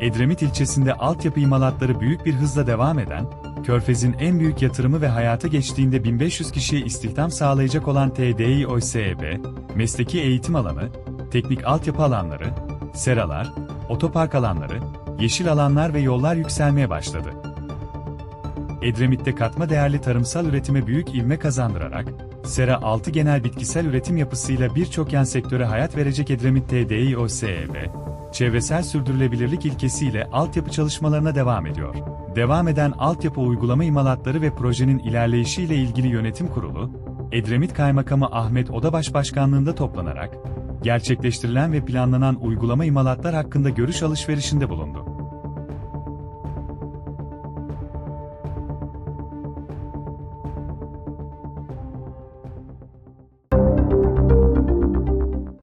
Edremit ilçesinde altyapı imalatları büyük bir hızla devam eden, Körfez'in en büyük yatırımı ve hayata geçtiğinde 1500 kişiye istihdam sağlayacak olan TDİ OSEB, mesleki eğitim alanı, teknik altyapı alanları, seralar, otopark alanları, yeşil alanlar ve yollar yükselmeye başladı. Edremit'te katma değerli tarımsal üretime büyük ivme kazandırarak, Sera 6 genel bitkisel üretim yapısıyla birçok yan sektöre hayat verecek Edremit TDİ OSEB, çevresel sürdürülebilirlik ilkesiyle altyapı çalışmalarına devam ediyor. Devam eden altyapı uygulama imalatları ve projenin ilerleyişiyle ilgili yönetim kurulu, Edremit Kaymakamı Ahmet Odabaş Başkanlığında toplanarak, gerçekleştirilen ve planlanan uygulama imalatlar hakkında görüş alışverişinde bulundu.